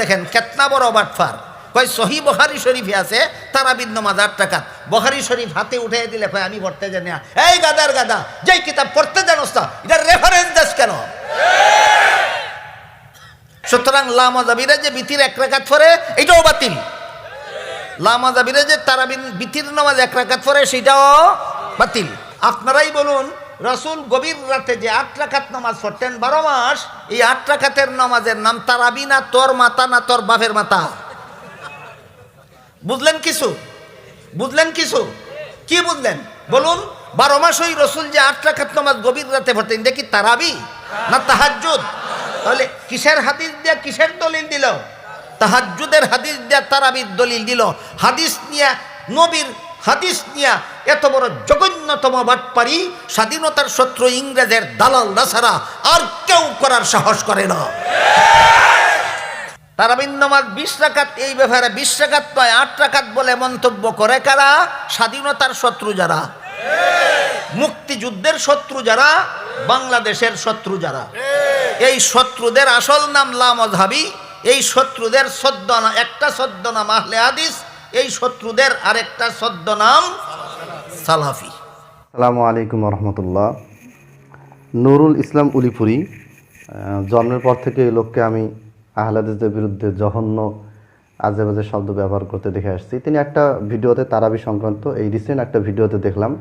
দেখেন, কেতনা বড় বাটফার কয়, সহি বখারি শরীফে আছে, তারাবিদ নমাজ আট টাকাত বখারি শরীফ হাতে উঠে দিলে কয়, আমি পড়তে জানি না। এই গাদার গাদা, যেই কিতাব পড়তে জানোস না এটার রেফারেন্স দেশ কেন? সুতরাং লামাজাবিরা যে বিতির এক রাকাত পরে এটাও বাতিল। লামাজাবিরা যে তারাবিন বিতির নামাজ এক রাকাত পরে সেটাও বাতিল। আপনারাই বলুন রসুল গভীর রাতে যে আট রাকাত নামাজ পড়তেন, বারো মাস, এই আট রাকাতের নামাজের নাম তারাবি না তোর মাতা না তোর বাপের মাতা? বুঝলেন কিছু? বুঝলেন কিছু? কি বুঝলেন? বলুন, বারো মাস ওই রসুল যে আট রাকাত নামাজ গভীর রাতে পড়তেন দেখি তারাবি না তাহাজ্জুদ? তাহলে কিসের হাদিস দিয়া কিসের দলিল দিল? তাহাজ্জুদের হাদিস দিয়া তারাবির দলিল দিল। হাদিস নিয়া, নবীর হাদিস নিয়া এত বড় জঘন্যতম বাটপারি স্বাধীনতার শত্রু ইংরেজের দালাল দাসারা আর কেউ করার সাহস করে না। তারাবিন নামাজ বিশ এই ব্যাপারে বিশ আট বলে মন্তব্য করে কারা? স্বাধীনতার শত্রু যারা? মুক্তিযুদ্ধের শত্রু যারা? বাংলাদেশের শত্রু যারা? এই শত্রুদের আসল নাম লামজহাবি এই শত্রুদের সদ্য একটা সদ্য নাম আহলে হাদিস, এই শত্রুদের আরেকটা সদ্য নাম সালাফি আসসালামু আলাইকুম রহমতুল্লাহ নুরুল ইসলাম উলিপুরি জন্মের পর থেকে এই লোককে আমি আহলাদিসদের বিরুদ্ধে জঘন্য আজে বাজে শব্দ ব্যবহার করতে দেখে আসছি। তিনি একটা ভিডিওতে, তারাবি সংক্রান্ত, এই রিসেন্ট একটা ভিডিওতে দেখলাম।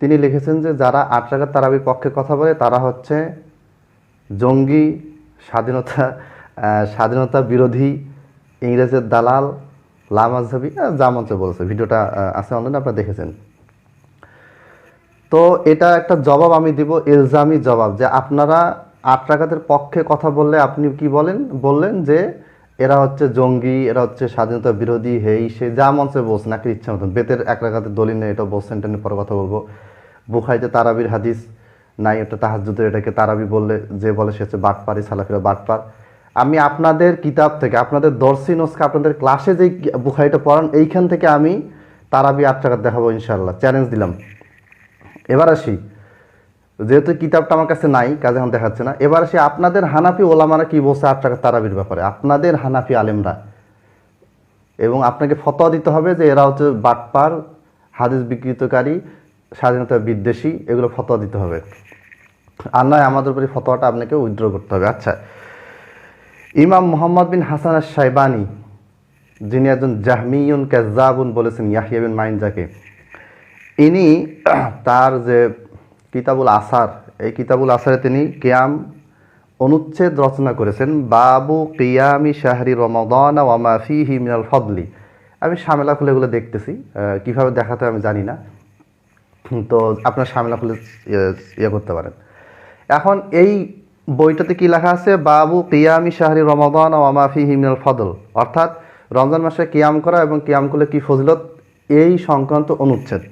তিনি লিখেছেন যে, যারা আট টাকার তারাবির পক্ষে কথা বলে, তারা হচ্ছে জঙ্গি, স্বাধীনতা স্বাধীনতা বিরোধী, ইংরেজের দালাল লামাজহাবি জামন্ত্রে বলছে। ভিডিওটা আছে অনলাইনে আপনারা দেখেছেন। তো এটা একটা জবাব আমি দিব, ইলজামি জবাব, যে আপনারা আট পক্ষে কথা বললে আপনি কি বলেন? বললেন যে এরা হচ্ছে জঙ্গি, এরা হচ্ছে স্বাধীনতা বিরোধী, হেই, সে যা মঞ্চে বলছেন, একটা ইচ্ছা মতন। বেতের এক টাকাতের দলিল নেই, এটা বলছেন, এটা নিয়ে পরে কথা বলব। বুখাইতে তারাবির হাদিস নাই, এটা তাহাজুদের এটাকে তারাবি বললে যে বলে সে হচ্ছে বাটপারি, সালাফিরা বাটপার। আমি আপনাদের কিতাব থেকে, আপনাদের দর্শী নোসকে আপনাদের ক্লাসে যে বুখাইটা পড়ান, এইখান থেকে আমি তারাবি আট টাকা দেখাবো ইনশাল্লাহ চ্যালেঞ্জ দিলাম। এবার আসি। যেহেতু কিতাবটা আমার কাছে নাই, কাজে এখন দেখাচ্ছে না। এবার আসি আপনাদের হানাফি ওলামারা কি বলছে আট টাকা তারাবির ব্যাপারে? আপনাদের হানাফি আলেমরা। এবং আপনাকে ফতোয়া দিতে হবে যে এরা হচ্ছে বাটপার, হাদিস বিকৃতকারী, স্বাধীনতা বিদ্বেষী, এগুলো ফতোয়া দিতে হবে। আর নয়, আমাদের উপরে ফতোয়াটা আপনাকে উইথড্র করতে হবে। আচ্ছা। ইমাম মোহাম্মদ বিন হাসান সাইবানি যিনি একজন জাহমিউন কাজাবুন বলেছেন, ইয়াহিয়া বিন মাইন যাকে ইনি তার যে কিতাবুল আসার, এই কিতাবুল আসারে তিনি কিয়াম অনুচ্ছেদ রচনা করেছেন, বাবু কিয়ামি শাহরি রমাদান ওয়ামা ফিহি মিনাল ফদলি। আমি সামেলা খুলে এগুলো দেখতেছি কীভাবে দেখাতে আমি জানি না। তো আপনার সামেলা খুলে ইয়ে ইয়ে করতে পারেন। এখন এই বইটাতে কি লেখা আছে? বাবু কিয়ামি শাহরি রমাদান ওয়ামা ফিহি হিমিনাল ফদল। অর্থাৎ রমজান মাসে কিয়াম করা এবং কিয়াম করলে কি ফজিলত? এই সংক্রান্ত অনুচ্ছেদ।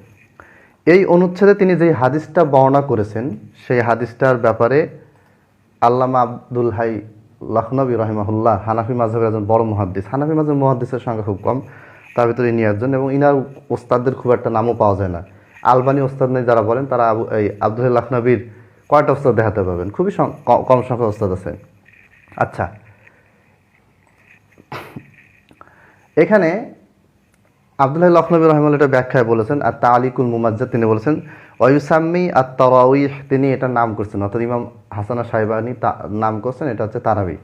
এই অনুচ্ছেদে তিনি যে হাদিসটা বর্ণনা করেছেন, সেই হাদিসটার ব্যাপারে আল্লামা আব্দুল হাই লখনবী রহিমাহুল্লাহ, হানাফি মাঝহের একজন বড় মহাদ্দিস। হানাফি মাঝহের মহাদ্দিসের সংখ্যা খুব কম, তার ভিতরে ইনি একজন এবং ইনার ওস্তাদদের খুব একটা নামও পাওয়া যায় না। আলবানি ওস্তাদ নেই যারা বলেন, তারা এই আব্দুল লখনবীর কয়টা ওস্তাদ দেখাতে পাবেন। খুবই কম সংখ্যক ওস্তাদ আছে আচ্ছা। এখানে আবদুল্লাহ লখনবী রহমান এটা ব্যাখ্যায় বলেছেন, আর তালিকুল মুমাজ্জা তিনি বলেছেন ওয়ুসাম্মি আর তরাউইহ তিনি এটা নাম করছেন, অর্থাৎ ইমাম হাসানা সাহেবানি নাম করছেন, এটা হচ্ছে তারাবি।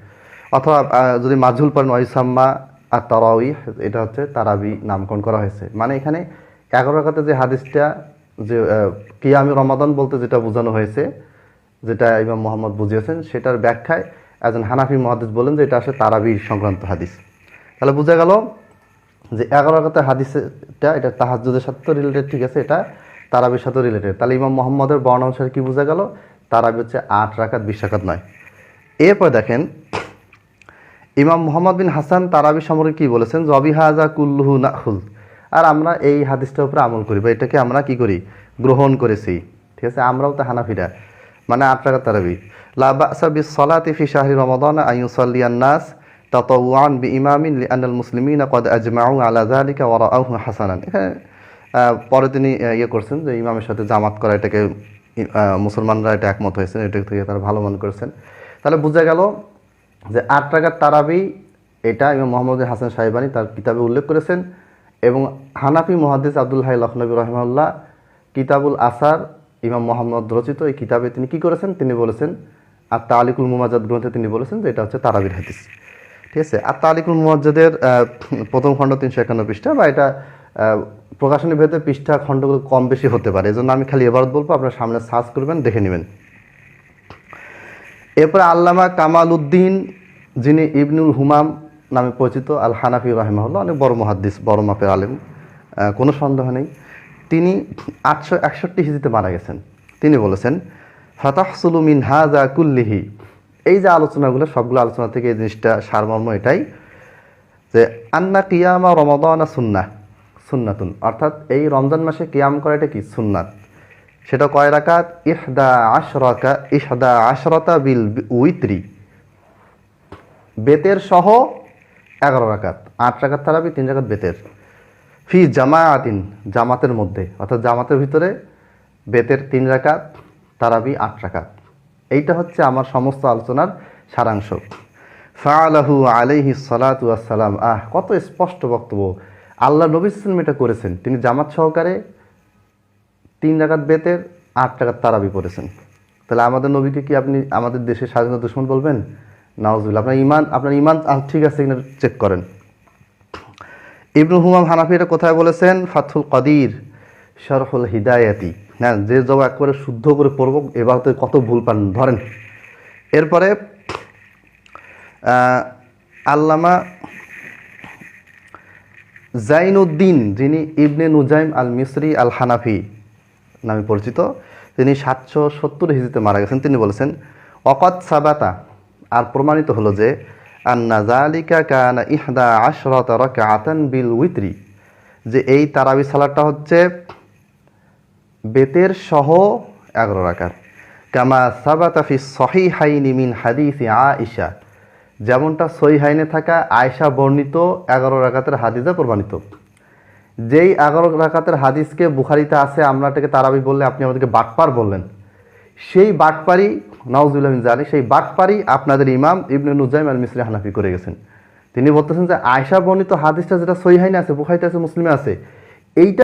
অথবা যদি মাজহুল পড়েন ওয়ুসাম্মা আর তরাউইহ এটা হচ্ছে তারাবি নামকরণ করা হয়েছে। মানে এখানে এগারো রাখাতে যে হাদিসটা, যে কিয়ামি রমাদান বলতে যেটা বোঝানো হয়েছে, যেটা ইমাম মোহাম্মদ বুঝিয়েছেন, সেটার ব্যাখ্যায় একজন হানাফি মহাদিস বলেন যে এটা আসলে তারাবি সংক্রান্ত হাদিস। তাহলে বোঝা গেল যে এগারো রাকাতের হাদিসটা এটা তাহাজুদের সাথে রিলেটেড ঠিক আছে? এটা তারাবির সাথে রিলেটেড তাহলে ইমাম মোহাম্মদের বর্ণ অনুসারে কি বোঝা গেল? তারাবি হচ্ছে আট রাকাত, বিশ রাকাত নয়। এরপর দেখেন, ইমাম মোহাম্মদ বিন হাসান তারাবি সম্পর্কে কি বলেছেন? জবি হাজা কুল্লুহু নাহুল আর আমরা এই হাদিসটার উপরে আমল করি বা এটাকে আমরা কি করি? গ্রহণ করেছি। ঠিক আছে? আমরাও তো হানাফিরা। মানে আট টাকা তারাবি। লাবাসা বিস সলাতি ফি শাহরি রমাদান আইয়ুসাল্লিয়ান নাস। তাতাওয়ান বি ইমামিন লিআনাল মুসলিমিন কদ আজমাউ আলা ওয়া হাসানান। এখানে পরে তিনি ইয়ে করছেন যে ইমামের সাথে জামাত করা, এটাকে মুসলমানরা এটা একমত হয়েছেন, এটা থেকে তারা ভালো মনে করেছেন। তাহলে বোঝা গেল যে আট টাকার তারাবি, এটা ইমাম মোহাম্মদ হাসান সাহেবানি তার কিতাবে উল্লেখ করেছেন এবং হানাফি মহাদিস আব্দুল হাই লখনবী রহমাল্লাহ কিতাবুল আসার ইমাম মোহাম্মদ রচিত এই কিতাবে তিনি কি করেছেন? তিনি বলেছেন আর তা আলিকুল মুমাজাদ গ্রন্থে তিনি বলেছেন যে এটা হচ্ছে তারাবির হাদিস। ঠিক আছে? আর তালিকুল মুমাজ্জাদের প্রথম খণ্ড তিনশো একান্ন পৃষ্ঠা বা এটা প্রকাশনী ভেদে পৃষ্ঠা খণ্ডগুলো কম বেশি হতে পারে। এই জন্য আমি খালি এবার বলব, আপনার সামনে সার্চ করবেন, দেখে নেবেন। এরপরে আল্লামা কামাল উদ্দিন, যিনি ইবনুল হুমাম নামে পরিচিত আল হানাফি রাহিমাহুল্লাহ, অনেক বড় মহাদ্দিস, বড় মাপের আলেম কোনো সন্দেহ নেই। তিনি আটশো একষট্টি হিজিতে মারা গেছেন। তিনি বলেছেন, ফাতাহসুলু মিন হাজা কুল্লিহি। এই যে আলোচনাগুলো, সবগুলো আলোচনা থেকে এই জিনিসটা সারমর্ম এটাই যে আন্না কিয়ামা রমাদানা সুন্না, সুন্নাতুন। অর্থাৎ এই রমজান মাসে কিয়াম করা এটা কি? সুন্নাত। সেটা কয় রাকাত? ইহদা আশরাকা, ইহদা আশরতা বিল উইত্রি। বেতের সহ এগারো রাকাত। আট রাকাত তারাবি, তিন রাকাত বেতের। ফি জামায়াতিন জামাতের মধ্যে। অর্থাৎ জামাতের ভিতরে বেতের তিন রাকাত, তারাবি আট রাকাত। এইটা হচ্ছে আমার সমস্ত আলোচনার সারাংশ। ফাআলাহু আলাইহি সালাতু আসসালাম আহ, কত স্পষ্ট বক্তব্য। আল্লাহ নবী ইসলাম এটা করেছেন। তিনি জামাত সহকারে তিন রাকাত বেতের, আট টাকার তারাবি পড়েছেন। তাহলে আমাদের নবীকে কি আপনি আমাদের দেশের স্বাধীনতা দুশ্মন বলবেন? নাওজুল আপনার ইমান আপনার ইমান ঠিক আছে কিনা চেক করেন। ইবনু হুমাম হানাফি এটা কোথায় বলেছেন? ফাথুল কদির। শরফুল হিদায়াতি। হ্যাঁ যে জব একবারে শুদ্ধ করে পড়ব এবার তো কত ভুল পান, ধরেন। এরপরে আল্লামা জাইনুদ্দিন, যিনি ইবনে নুজাইম আল মিসরি আল হানাফি নামে পরিচিত, তিনি সাতশো সত্তর হিজিতে মারা গেছেন। তিনি বলেছেন অকত সাবাতা আর প্রমাণিত হলো যে, আন্না জালিকা কানা ইহদা আশরত রাকাতান বিল উইত্রি যে এই তারাবি সালাদটা হচ্ছে বেতের সহ এগারো রাকাত। কামা সাবাতা ফি সহিহাইনি মিন হাদিসি আয়েশা। যেমনটা সহিহাইনে থাকা আয়েশা বর্ণিত এগারো রাকাতের হাদিসে প্রমাণিত। যেই এগারো রাকাতের হাদিসকে বুখারিতে আছে আমরা এটাকে তারাবি বললে আপনি আমাদেরকে বাটপার বললেন। সেই বাটপারি নওয়াজুল্লাহ জানি সেই বাটপারি আপনাদের ইমাম ইবনে নুজাইম আল মিসরি হানাফি করে গেছেন। তিনি বলতেছেন যে আয়সা বর্ণিত হাদিসটা যেটা সহিহাইনে আছে, বুখারিতে আছে, মুসলিমে আছে, এইটা